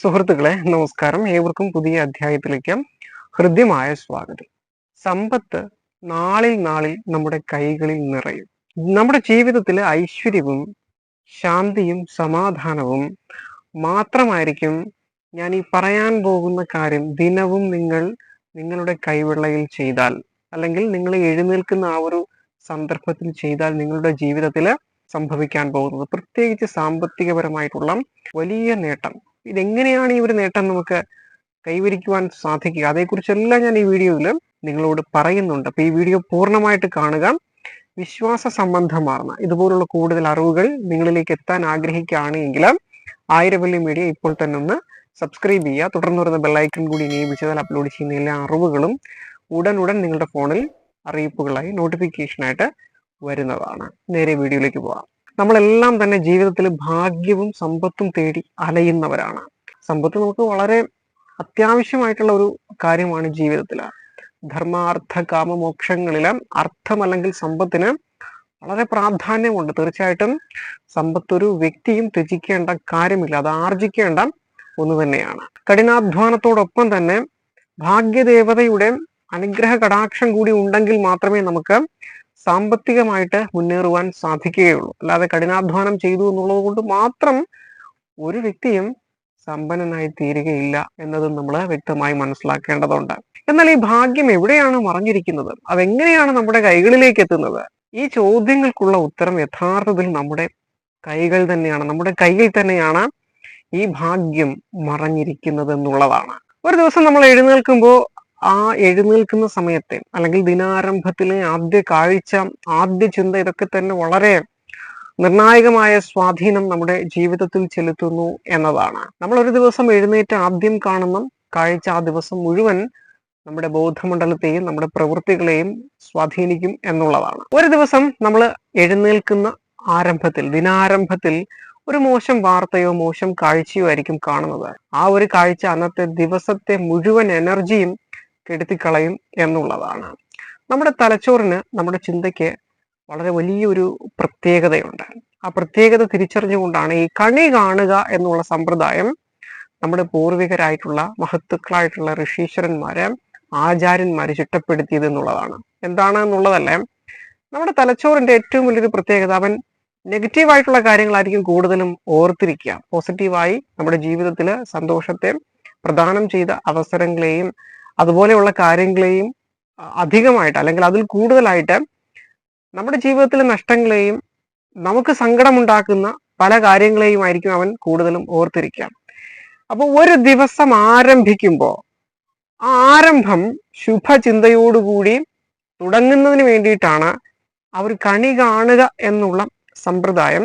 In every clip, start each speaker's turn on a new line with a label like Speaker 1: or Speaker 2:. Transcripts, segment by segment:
Speaker 1: സുഹൃത്തുക്കളെ നമസ്കാരം. ഏവർക്കും പുതിയ അധ്യായത്തിലേക്ക് ഹൃദ്യമായ സ്വാഗതം. സമ്പത്ത് നാളിൽ നാളിൽ നമ്മുടെ കൈകളിൽ നിറയും. നമ്മുടെ ജീവിതത്തിൽ ഐശ്വര്യവും ശാന്തിയും സമാധാനവും മാത്രമായിരിക്കും ഞാൻ ഈ പറയാൻ പോകുന്ന കാര്യം ദിനവും നിങ്ങൾ നിങ്ങളുടെ കൈവെള്ളയിൽ ചെയ്താൽ അല്ലെങ്കിൽ നിങ്ങൾ എഴുന്നേൽക്കുന്ന ആ ഒരു സന്ദർഭത്തിൽ ചെയ്താൽ നിങ്ങളുടെ ജീവിതത്തിൽ സംഭവിക്കാൻ പോകുന്നത്. പ്രത്യേകിച്ച് സാമ്പത്തികപരമായിട്ടുള്ള വലിയ നേട്ടം. ഇതെങ്ങനെയാണ് ഈ ഒരു നേട്ടം നമുക്ക് കൈവരിക്കുവാൻ സാധിക്കുക? അതേക്കുറിച്ചെല്ലാം ഞാൻ ഈ വീഡിയോയിൽ നിങ്ങളോട് പറയുന്നുണ്ട്. അപ്പൊ ഈ വീഡിയോ പൂർണമായിട്ട് കാണുക. വിശ്വാസ സംബന്ധമാർന്ന ഇതുപോലുള്ള കൂടുതൽ അറിവുകൾ നിങ്ങളിലേക്ക് എത്താൻ ആഗ്രഹിക്കുകയാണെങ്കിൽ ആയിരവല്ലി മീഡിയ ഇപ്പോൾ തന്നെ ഒന്ന് സബ്സ്ക്രൈബ് ചെയ്യുക. തുടർന്ന് വരുന്ന ബെല്ലൈക്കൺ കൂടി എനേബിൾ ചെയ്താൽ അപ്ലോഡ് ചെയ്യുന്ന എല്ലാ അറിവുകളും ഉടൻ ഉടൻ നിങ്ങളുടെ ഫോണിൽ അറിയിപ്പുകളായി നോട്ടിഫിക്കേഷനായിട്ട് വരുന്നതാണ്. നേരെ വീഡിയോയിലേക്ക് പോകാം. നമ്മളെല്ലാം തന്നെ ജീവിതത്തിൽ ഭാഗ്യവും സമ്പത്തും തേടി അലയുന്നവരാണ്. സമ്പത്ത് നമുക്ക് വളരെ അത്യാവശ്യമായിട്ടുള്ള ഒരു കാര്യമാണ് ജീവിതത്തിൽ ധർമാർത്ഥ കാമ മോക്ഷങ്ങളിലെ അർത്ഥം അല്ലെങ്കിൽ സമ്പത്തിന് വളരെ പ്രാധാന്യമുണ്ട്. തീർച്ചയായിട്ടും സമ്പത്ത് ഒരു വ്യക്തിയും ത്യജിക്കേണ്ട കാര്യമില്ല. അത് ആർജിക്കേണ്ട ഒന്ന് തന്നെയാണ്. കഠിനാധ്വാനത്തോടൊപ്പം തന്നെ ഭാഗ്യദേവതയുടെ അനുഗ്രഹ കടാക്ഷം കൂടി ഉണ്ടെങ്കിൽ മാത്രമേ നമുക്ക് സാമ്പത്തികമായിട്ട് മുന്നേറുവാൻ സാധിക്കുകയുള്ളൂ. അല്ലാതെ കഠിനാധ്വാനം ചെയ്തു എന്നുള്ളത് കൊണ്ട് മാത്രം ഒരു വ്യക്തിയും സമ്പന്നനായി തീരുകയില്ല എന്നതും നമ്മൾ വ്യക്തമായി മനസ്സിലാക്കേണ്ടതുണ്ട്. എന്നാൽ ഈ ഭാഗ്യം എവിടെയാണ് മറഞ്ഞിരിക്കുന്നത്? അതെങ്ങനെയാണ് നമ്മുടെ കൈകളിലേക്ക് എത്തുന്നത്? ഈ ചോദ്യങ്ങൾക്കുള്ള ഉത്തരം യഥാർത്ഥത്തിൽ നമ്മുടെ കൈകൾ തന്നെയാണ്. നമ്മുടെ കയ്യിൽ തന്നെയാണ് ഈ ഭാഗ്യം മറഞ്ഞിരിക്കുന്നത് എന്നുള്ളതാണ് ഒരു ദിവസം നമ്മൾ എഴുന്നേൽക്കുമ്പോൾ ആ എഴുന്നേൽക്കുന്ന സമയത്തെ അല്ലെങ്കിൽ ദിനാരംഭത്തിലെ ആദ്യ കാഴ്ച ആദ്യ ചിന്ത ഇതൊക്കെ തന്നെ വളരെ നിർണായകമായ സ്വാധീനം നമ്മുടെ ജീവിതത്തിൽ ചെലുത്തുന്നു എന്നതാണ്. നമ്മൾ ഒരു ദിവസം എഴുന്നേറ്റ് ആദ്യം കാണുന്ന കാഴ്ച ആ ദിവസം മുഴുവൻ നമ്മുടെ ബോധമണ്ഡലത്തെയും നമ്മുടെ പ്രവൃത്തികളെയും സ്വാധീനിക്കും എന്നുള്ളതാണ്. ഒരു ദിവസം നമ്മൾ എഴുന്നേൽക്കുന്ന ആരംഭത്തിൽ ദിനാരംഭത്തിൽ ഒരു മോശം വാർത്തയോ മോശം കാഴ്ചയോ ആയിരിക്കും കാണുന്നത്. ആ ഒരു കാഴ്ച അന്നത്തെ ദിവസത്തെ മുഴുവൻ എനർജിയും കെടുത്തിക്കളയും എന്നുള്ളതാണ്. നമ്മുടെ തലച്ചോറിന് നമ്മുടെ ചിന്തയ്ക്ക് വളരെ വലിയൊരു പ്രത്യേകതയുണ്ട്. ആ പ്രത്യേകത തിരിച്ചറിഞ്ഞുകൊണ്ടാണ് ഈ കണി കാണുക എന്നുള്ള സമ്പ്രദായം നമ്മുടെ പൂർവികരായിട്ടുള്ള മഹത്തുക്കളായിട്ടുള്ള ഋഷീശ്വരന്മാരെ ആചാര്യന്മാര് ചിട്ടപ്പെടുത്തിയത് എന്നുള്ളതാണ്. എന്താണ് എന്നുള്ളതല്ലേ? നമ്മുടെ തലച്ചോറിന്റെ ഏറ്റവും വലിയൊരു പ്രത്യേകത അവൻ നെഗറ്റീവായിട്ടുള്ള കാര്യങ്ങളായിരിക്കും കൂടുതലും ഓർത്തിരിക്കുക. പോസിറ്റീവായി നമ്മുടെ ജീവിതത്തിൽ സന്തോഷത്തെ പ്രദാനം ചെയ്ത അവസരങ്ങളെയും അതുപോലെയുള്ള കാര്യങ്ങളെയും അധികമായിട്ട് അല്ലെങ്കിൽ അതിൽ കൂടുതലായിട്ട് നമ്മുടെ ജീവിതത്തിലെ നഷ്ടങ്ങളെയും നമുക്ക് സങ്കടമുണ്ടാക്കുന്ന പല കാര്യങ്ങളെയും ആയിരിക്കും അവൻ കൂടുതലും ഓർത്തിരിക്കുക. അപ്പോൾ ഒരു ദിവസം ആരംഭിക്കുമ്പോൾ ആ ആരംഭം ശുഭചിന്തയോടുകൂടി തുടങ്ങുന്നതിന് വേണ്ടിയിട്ടാണ് അവർ കണി കാണുക എന്നുള്ള സമ്പ്രദായം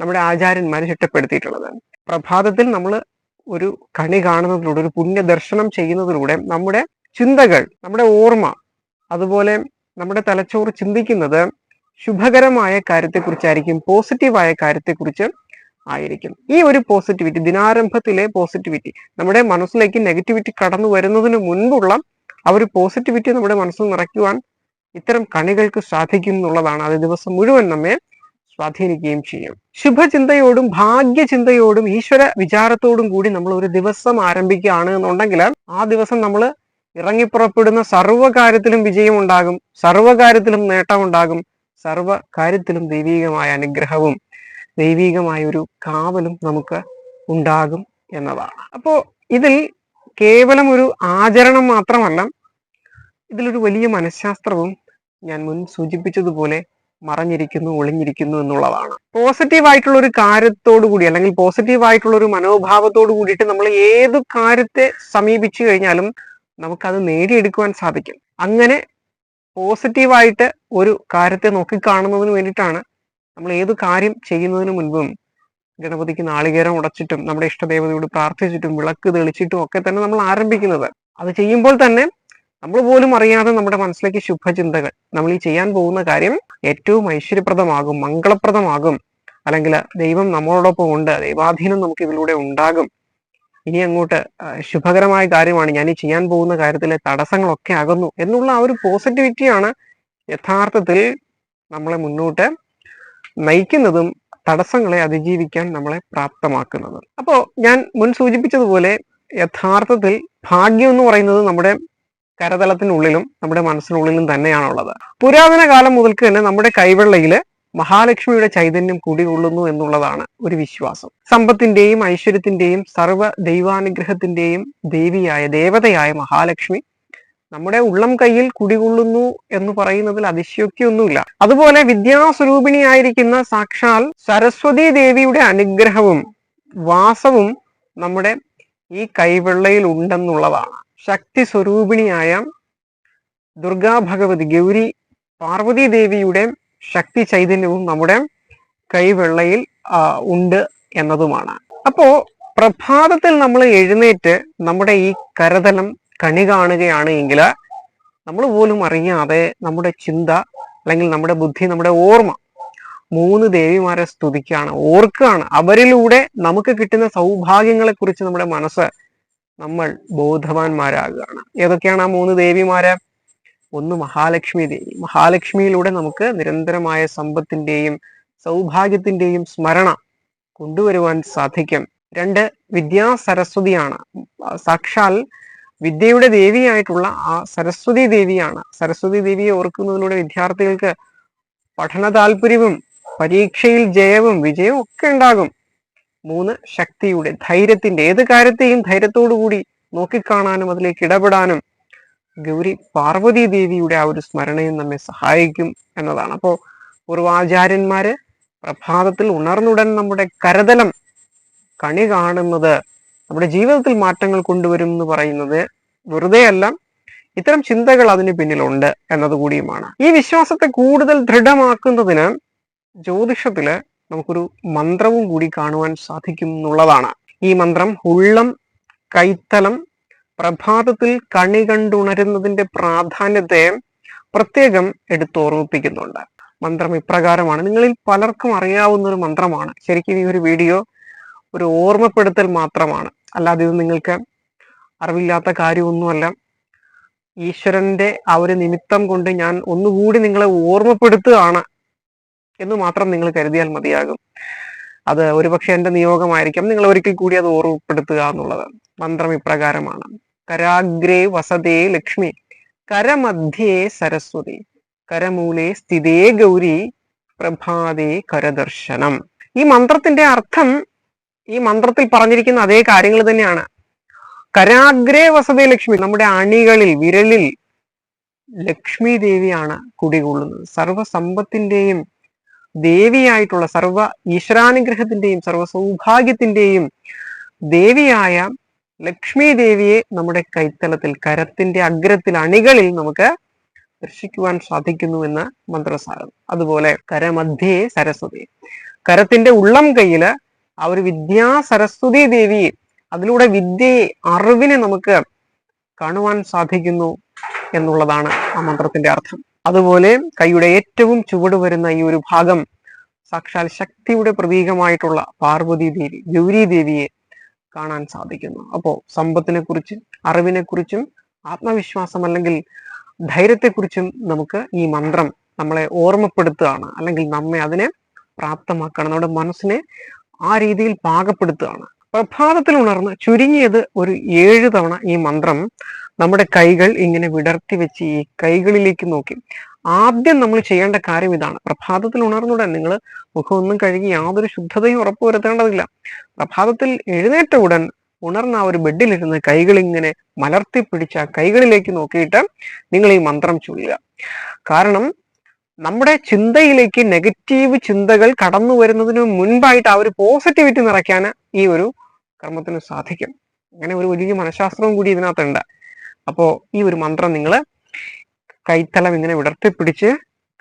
Speaker 1: നമ്മുടെ ആചാര്യന്മാർ ചിട്ടപ്പെടുത്തിയിട്ടുള്ളത്. പ്രഭാതത്തിൽ നമ്മൾ ഒരു കണി കാണുന്നതിലൂടെ ഒരു പുണ്യ ദർശനം ചെയ്യുന്നതിലൂടെ നമ്മുടെ ചിന്തകൾ നമ്മുടെ ഓർമ്മ അതുപോലെ നമ്മുടെ തലച്ചോറ് ചിന്തിക്കുന്നത് ശുഭകരമായ കാര്യത്തെക്കുറിച്ചായിരിക്കും പോസിറ്റീവായ കാര്യത്തെക്കുറിച്ച് ആയിരിക്കും. ഈ ഒരു പോസിറ്റിവിറ്റി ദിനാരംഭത്തിലെ പോസിറ്റിവിറ്റി നമ്മുടെ മനസ്സിലേക്ക് നെഗറ്റിവിറ്റി കടന്നു വരുന്നതിന് മുൻപുള്ള ആ ഒരു പോസിറ്റിവിറ്റി നമ്മുടെ മനസ്സിൽ നിറയ്ക്കുവാൻ ഇത്തരം കണികൾക്ക് സാധിക്കും എന്നുള്ളതാണ്. അത് ദിവസം മുഴുവൻ നമ്മെ സ്വാധീനിക്കുകയും ചെയ്യും. ശുഭചിന്തയോടും ഭാഗ്യചിന്തയോടും ഈശ്വര വിചാരത്തോടും കൂടി നമ്മൾ ഒരു ദിവസം ആരംഭിക്കുകയാണ് എന്നുണ്ടെങ്കിൽ ആ ദിവസം നമ്മൾ ഇറങ്ങിപ്പുറപ്പെടുന്ന സർവകാര്യത്തിലും വിജയം ഉണ്ടാകും നേട്ടം ഉണ്ടാകും സർവ കാര്യത്തിലും ദൈവീകമായ അനുഗ്രഹവും ദൈവീകമായ ഒരു കാവലും നമുക്ക് ഉണ്ടാകും എന്നതാണ്. അപ്പോൾ ഇതിൽ കേവലം ഒരു ആചരണം മാത്രമല്ല ഇതിലൊരു വലിയ മനഃശാസ്ത്രവും ഞാൻ മുൻ സൂചിപ്പിച്ചതുപോലെ മറഞ്ഞിരിക്കുന്നു ഒളിഞ്ഞിരിക്കുന്നു എന്നുള്ളതാണ്. പോസിറ്റീവ് ആയിട്ടുള്ള ഒരു കാര്യത്തോടു കൂടി അല്ലെങ്കിൽ പോസിറ്റീവ് ആയിട്ടുള്ള ഒരു മനോഭാവത്തോടു കൂടിയിട്ട് നമ്മൾ ഏത് കാര്യത്തെ സമീപിച്ചു കഴിഞ്ഞാലും നമുക്കത് നേടിയെടുക്കുവാൻ സാധിക്കും. അങ്ങനെ പോസിറ്റീവായിട്ട് ഒരു കാര്യത്തെ നോക്കിക്കാണുന്നതിന് വേണ്ടിയിട്ടാണ് നമ്മൾ ഏത് കാര്യം ചെയ്യുന്നതിന് മുൻപും ഗണപതിക്ക് നാളികേരം ഉടച്ചിട്ടും നമ്മുടെ ഇഷ്ടദേവതയോട് പ്രാർത്ഥിച്ചിട്ടും വിളക്ക് തെളിച്ചിട്ടും ഒക്കെ തന്നെ നമ്മൾ ആരംഭിക്കുന്നത്. അത് ചെയ്യുമ്പോൾ തന്നെ നമ്മൾ പോലും അറിയാതെ നമ്മുടെ മനസ്സിലേക്ക് ശുഭചിന്തകൾ നമ്മൾ ഈ ചെയ്യാൻ പോകുന്ന കാര്യം ഏറ്റവും ഐശ്വര്യപ്രദമാകും മംഗളപ്രദമാകും. അല്ലെങ്കിൽ ദൈവം നമ്മളോടൊപ്പം ഉണ്ട് ദൈവാധീനം നമുക്ക് ഇതിലൂടെ ഉണ്ടാകും. ഇനി അങ്ങോട്ട് ശുഭകരമായ കാര്യമാണ് ഞാൻ ഈ ചെയ്യാൻ പോകുന്ന കാര്യത്തിലെ തടസ്സങ്ങളൊക്കെ ആകുന്നു എന്നുള്ള ആ ഒരു പോസിറ്റിവിറ്റിയാണ് യഥാർത്ഥത്തിൽ നമ്മളെ മുന്നോട്ട് നയിക്കുന്നതും തടസ്സങ്ങളെ അതിജീവിക്കാൻ നമ്മളെ പ്രാപ്തമാക്കുന്നത്. അപ്പോൾ ഞാൻ മുൻ സൂചിപ്പിച്ചതുപോലെ യഥാർത്ഥത്തിൽ ഭാഗ്യം എന്ന് പറയുന്നത് നമ്മുടെ കരതലത്തിനുള്ളിലും നമ്മുടെ മനസ്സിനുള്ളിലും തന്നെയാണുള്ളത്. പുരാതന കാലം മുതൽക്ക് തന്നെ നമ്മുടെ കൈവെള്ളയിൽ മഹാലക്ഷ്മിയുടെ ചൈതന്യം കുടികൊള്ളുന്നു എന്നുള്ളതാണ് ഒരു വിശ്വാസം. സമ്പത്തിന്റെയും ഐശ്വര്യത്തിന്റെയും സർവ ദൈവാനുഗ്രഹത്തിന്റെയും ദേവിയായ ദേവതയായ മഹാലക്ഷ്മി നമ്മുടെ ഉള്ളം കയ്യിൽ കുടികൊള്ളുന്നു എന്ന് പറയുന്നതിൽ അതിശയോക്തിയൊന്നുമില്ല. അതുപോലെ വിദ്യാസ്വരൂപിണിയായിരിക്കുന്ന സാക്ഷാൽ സരസ്വതി ദേവിയുടെ അനുഗ്രഹവും വാസവും നമ്മുടെ ഈ കൈവെള്ളയിൽ ഉണ്ടെന്നുള്ളതാണ്. ശക്തി സ്വരൂപിണിയായ ദുർഗാ ഭഗവതി ഗൗരി പാർവതി ദേവിയുടെ ശക്തി ചൈതന്യവും നമ്മുടെ കൈവെള്ളയിൽ ഉണ്ട് എന്നതുമാണ്. അപ്പോ പ്രഭാതത്തിൽ നമ്മൾ എഴുന്നേറ്റ് നമ്മുടെ ഈ കരതലം കണി കാണുകയാണ് എങ്കിൽ നമ്മൾ പോലും അറിയാതെ നമ്മുടെ ചിന്ത അല്ലെങ്കിൽ നമ്മുടെ ബുദ്ധി നമ്മുടെ ഓർമ്മ മൂന്ന് ദേവിമാരെ സ്തുതിക്കുകയാണ് ഓർക്കുകയാണ്. അവരിലൂടെ നമുക്ക് കിട്ടുന്ന സൗഭാഗ്യങ്ങളെ കുറിച്ച് നമ്മുടെ മനസ്സ് നമ്മൾ ബോധവാന്മാരാകുകയാണ്. ഏതൊക്കെയാണ് ആ മൂന്ന് ദേവിമാര്? ഒന്ന് മഹാലക്ഷ്മി ദേവി. മഹാലക്ഷ്മിയിലൂടെ നമുക്ക് നിരന്തരമായ സമ്പത്തിന്റെയും സൗഭാഗ്യത്തിന്റെയും സ്മരണ കൊണ്ടുവരുവാൻ സാധിക്കും. രണ്ട് വിദ്യാ സരസ്വതിയാണ്. സാക്ഷാൽ വിദ്യയുടെ ദേവിയായിട്ടുള്ള ആ സരസ്വതി ദേവിയാണ്. സരസ്വതി ദേവിയെ ഓർക്കുന്നതിലൂടെ വിദ്യാർത്ഥികൾക്ക് പഠന താല്പര്യവും പരീക്ഷയിൽ ജയവും വിജയവും ഒക്കെ ഉണ്ടാകും. മൂന്ന് ശക്തിയുടെ ധൈര്യത്തിന്റെ ഏത് കാര്യത്തെയും ധൈര്യത്തോടു കൂടി നോക്കിക്കാണാനും അതിലേക്ക് ഇടപെടാനും ഗൗരി പാർവതി ദേവിയുടെ ആ ഒരു സ്മരണയും നമ്മെ സഹായിക്കും എന്നതാണ്. അപ്പോൾ പൂർവാചാര്യന്മാര് പ്രഭാതത്തിൽ ഉണർന്നുടൻ നമ്മുടെ കരതലം കണി കാണുന്നത് നമ്മുടെ ജീവിതത്തിൽ മാറ്റങ്ങൾ കൊണ്ടുവരും എന്ന് പറയുന്നത് വെറുതെ അല്ല ഇത്തരം ചിന്തകൾ അതിന് പിന്നിലുണ്ട് എന്നതുകൂടിയുമാണ്. ഈ വിശ്വാസത്തെ കൂടുതൽ ദൃഢമാക്കുന്നതിന് ജ്യോതിഷത്തിൽ നമുക്കൊരു മന്ത്രവും കൂടി കാണുവാൻ സാധിക്കും എന്നുള്ളതാണ് ഈ മന്ത്രം ഉള്ളം കൈത്തലം പ്രഭാതത്തിൽ കണി കണ്ടുണരുന്നതിന്റെ പ്രാധാന്യത്തെ പ്രത്യേകം എടുത്തോർമ്മിപ്പിക്കുന്നുണ്ട് മന്ത്രം ഇപ്രകാരമാണ്. നിങ്ങളിൽ പലർക്കും അറിയാവുന്ന ഒരു മന്ത്രമാണ്. ശരിക്കും ഈ ഒരു വീഡിയോ ഒരു ഓർമ്മപ്പെടുത്തൽ മാത്രമാണ്. അല്ലാതെ ഇത് നിങ്ങൾക്ക് അറിവില്ലാത്ത കാര്യമൊന്നുമല്ല. ഈശ്വരന്റെ ആ ഒരു നിമിത്തം കൊണ്ട് ഞാൻ ഒന്നുകൂടി നിങ്ങളെ ഓർമ്മപ്പെടുത്തുകയാണ്. എന്ന് മാത്രം നിങ്ങൾ കരുതിയാൽ മതിയാകും. അത് ഒരുപക്ഷെ എന്റെ നിയോഗമായിരിക്കാം. നിങ്ങൾ ഒരിക്കൽ കൂടി അത് ഓർമ്മപ്പെടുത്തുക എന്നുള്ളത് മന്ത്രം ഇപ്രകാരമാണ്. കരാഗ്രേ വസതേ ലക്ഷ്മി കരമധ്യേ സരസ്വതി കരമൂലെ സ്ഥിതേ ഗൗരി പ്രഭാതേ കരദർശനം. ഈ മന്ത്രത്തിന്റെ അർത്ഥം ഈ മന്ത്രത്തിൽ പറഞ്ഞിരിക്കുന്ന അതേ കാര്യങ്ങൾ തന്നെയാണ്. കരാഗ്രേ വസതേ ലക്ഷ്മി നമ്മുടെ അണികളിൽ വിരലിൽ ലക്ഷ്മി ദേവിയാണ് കുടികൊള്ളുന്നത്. സർവസമ്പത്തിന്റെയും ദേവിയായിട്ടുള്ള സർവ ഈശ്വരാനുഗ്രഹത്തിന്റെയും സർവ സൗഭാഗ്യത്തിന്റെയും ദേവിയായ ലക്ഷ്മി ദേവിയെ നമ്മുടെ കൈത്തലത്തിൽ കരത്തിന്റെ അഗ്രത്തിൽ അണികളിൽ നമുക്ക് ദർശിക്കുവാൻ സാധിക്കുന്നു എന്ന് മന്ത്രസാരം. അതുപോലെ കരമധ്യേ സരസ്വതി. കരത്തിന്റെ ഉള്ളം കയ്യിൽ ആ ഒരു വിദ്യാ സരസ്വതി ദേവി അതിലൂടെ വിദ്യയെ അറിവിനെ നമുക്ക് കാണുവാൻ സാധിക്കുന്നു എന്നുള്ളതാണ് ആ മന്ത്രത്തിന്റെ അർത്ഥം. അതുപോലെ കൈയുടെ ഏറ്റവും ചുവട് വരുന്ന ഈ ഒരു ഭാഗം സാക്ഷാൽ ശക്തിയുടെ പ്രതീകമായിട്ടുള്ള പാർവതി ദേവി ഗൗരി ദേവിയെ കാണാൻ സാധിക്കുന്നു. അപ്പോൾ സമ്പത്തിനെ കുറിച്ചും അറിവിനെ കുറിച്ചും ആത്മവിശ്വാസം അല്ലെങ്കിൽ ധൈര്യത്തെക്കുറിച്ചും നമുക്ക് ഈ മന്ത്രം നമ്മളെ ഓർമ്മപ്പെടുത്തുകയാണ്. അല്ലെങ്കിൽ നമ്മെ അതിനെ പ്രാപ്തമാക്കുകയാണ്. നമ്മുടെ മനസ്സിനെ ആ രീതിയിൽ പാകപ്പെടുത്തുകയാണ്. പ്രഭാതത്തിൽ ഉണർന്ന് ചുരുങ്ങിയത് ഒരു ഏഴ് തവണ ഈ മന്ത്രം നമ്മുടെ കൈകൾ ഇങ്ങനെ വിടർത്തി വെച്ച് ഈ കൈകളിലേക്ക് നോക്കി. ആദ്യം നമ്മൾ ചെയ്യേണ്ട കാര്യം ഇതാണ്. പ്രഭാതത്തിൽ ഉണർന്നുടൻ നിങ്ങൾ മുഖം മുഖമൊന്നും കഴുകി യാതൊരു ശുദ്ധതയും ഉറപ്പുവരുത്തേണ്ടതില്ല പ്രഭാതത്തിൽ എഴുന്നേറ്റ ഉടൻ ഉണർന്ന ആ ഒരു ബെഡിലിരുന്ന് കൈകൾ ഇങ്ങനെ മലർത്തി പിടിച്ച കൈകളിലേക്ക് നോക്കിയിട്ട് നിങ്ങൾ ഈ മന്ത്രം ചൊല്ലുക. കാരണം നമ്മുടെ ചിന്തയിലേക്ക് നെഗറ്റീവ് ചിന്തകൾ കടന്നു വരുന്നതിന് മുൻപായിട്ട് ആ ഒരു പോസിറ്റിവിറ്റി നിറയ്ക്കാൻ ഈ ഒരു കർമ്മത്തിന് സാധിക്കും. അങ്ങനെ ഒരു വലിയ മനഃശാസ്ത്രവും കൂടി ഇതിനകത്തുണ്ട്. അപ്പോ ഈ ഒരു മന്ത്രം നിങ്ങൾ കൈത്തലം ഇങ്ങനെ വിടർത്തിപ്പിടിച്ച്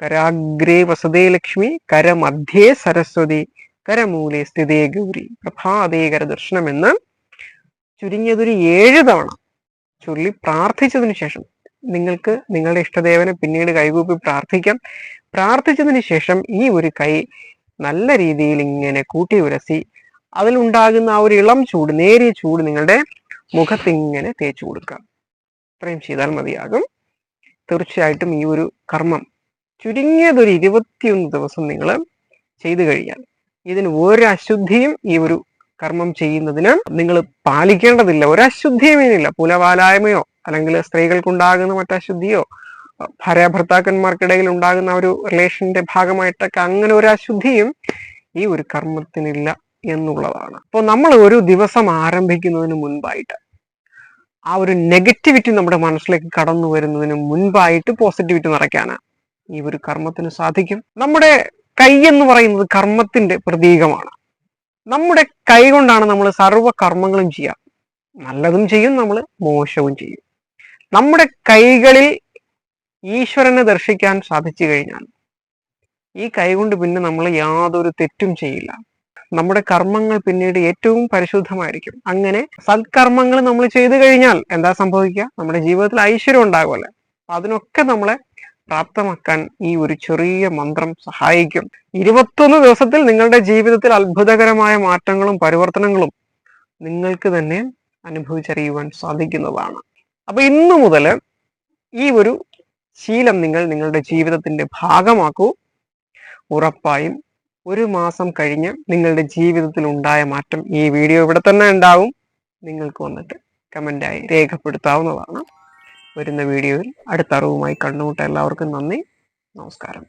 Speaker 1: കരാഗ്രേ വസതേ ലക്ഷ്മി കരമധ്യേ സരസ്വതി കരമൂലെ സ്ഥിതേ ഗൗരി പ്രഭാതേ കരദർശനം എന്ന് ചുരുങ്ങിയതൊരു ഏഴ് തവണ ചൊല്ലി പ്രാർത്ഥിച്ചതിനു ശേഷം നിങ്ങൾക്ക് നിങ്ങളുടെ ഇഷ്ടദേവനെ പിന്നീട് കൈകൂപ്പി പ്രാർത്ഥിക്കാം. പ്രാർത്ഥിച്ചതിന് ശേഷം ഈ ഒരു കൈ നല്ല രീതിയിൽ ഇങ്ങനെ കൂട്ടി ഉരസി അതിലുണ്ടാകുന്ന ആ ഒരു ഇളം ചൂട് നേരിയ ചൂട് നിങ്ങളുടെ മുഖത്തിങ്ങനെ തേച്ചു കൊടുക്കുക ഇത്രയും ചെയ്താൽ മതിയാകും. തീർച്ചയായിട്ടും ഈ ഒരു കർമ്മം ചുരുങ്ങിയതൊരു ഇരുപത്തിയൊന്ന് ദിവസം നിങ്ങൾ ചെയ്തു കഴിഞ്ഞാൽ ഇതിന് ഒരു അശുദ്ധിയും ഈ ഒരു കർമ്മം ചെയ്യുന്നതിന് നിങ്ങൾ പാലിക്കേണ്ടതില്ല. ഒരു അശുദ്ധിയും ഇതിനില്ല. പുലവാലായ്മയോ അല്ലെങ്കിൽ സ്ത്രീകൾക്കുണ്ടാകുന്ന മറ്റശുദ്ധിയോ ഭാര്യ ഭർത്താക്കന്മാർക്കിടയിൽ ഉണ്ടാകുന്ന ഒരു റിലേഷന്റെ ഭാഗമായിട്ടൊക്കെ അങ്ങനെ ഒരു അശുദ്ധിയും ഈ ഒരു കർമ്മത്തിനില്ല എന്നുള്ളതാണ്. അപ്പോൾ നമ്മൾ ഒരു ദിവസം ആരംഭിക്കുന്നതിന് മുൻപായിട്ട് ആ ഒരു നെഗറ്റിവിറ്റി നമ്മുടെ മനസ്സിലേക്ക് കടന്നു വരുന്നതിന് മുൻപായിട്ട് പോസിറ്റിവിറ്റി നിറയ്ക്കാനാണ് ഈ ഒരു കർമ്മത്തിന് സാധിക്കും. നമ്മുടെ കൈ എന്ന് പറയുന്നത് കർമ്മത്തിന്റെ പ്രതീകമാണ്. നമ്മുടെ കൈ കൊണ്ടാണ് നമ്മൾ സർവ കർമ്മങ്ങളും ചെയ്യുക നല്ലതും ചെയ്യും നമ്മൾ മോശവും ചെയ്യും. നമ്മുടെ കൈകളിൽ ഈശ്വരനെ ദർശിക്കാൻ സാധിച്ചു കഴിഞ്ഞാൽ ഈ കൈ കൊണ്ട് പിന്നെ നമ്മൾ യാതൊരു തെറ്റും ചെയ്യില്ല. നമ്മുടെ കർമ്മങ്ങൾ പിന്നീട് ഏറ്റവും പരിശുദ്ധമായിരിക്കും. അങ്ങനെ സത്കർമ്മങ്ങൾ നമ്മൾ ചെയ്തു കഴിഞ്ഞാൽ എന്താ സംഭവിക്കുക? നമ്മുടെ ജീവിതത്തിൽ ഐശ്വര്യം ഉണ്ടാകുമല്ലേ അതിനൊക്കെ നമ്മളെ പ്രാപ്തമാക്കാൻ ഈ ഒരു ചെറിയ മന്ത്രം സഹായിക്കും. ഇരുപത്തൊന്ന് ദിവസത്തിൽ നിങ്ങളുടെ ജീവിതത്തിൽ അത്ഭുതകരമായ മാറ്റങ്ങളും പരിവർത്തനങ്ങളും നിങ്ങൾക്ക് തന്നെ അനുഭവിച്ചറിയുവാൻ സാധിക്കുന്നതാണ്. അപ്പൊ ഇന്നു മുതൽ ഈ ഒരു ശീലം നിങ്ങൾ നിങ്ങളുടെ ജീവിതത്തിന്റെ ഭാഗമാക്കൂ. ഉറപ്പായും ഒരു മാസം കഴിഞ്ഞ് നിങ്ങളുടെ ജീവിതത്തിൽ ഉണ്ടായ മാറ്റം ഈ വീഡിയോ ഇവിടെ തന്നെ ഉണ്ടാവും. നിങ്ങൾക്ക് വന്നിട്ട് കമന്റായി രേഖപ്പെടുത്താവുന്നതാണ്. വരുന്ന വീഡിയോയിൽ അടുത്ത അറിവുമായി കണ്ടുമുട്ട എല്ലാവർക്കും നന്ദി. നമസ്കാരം.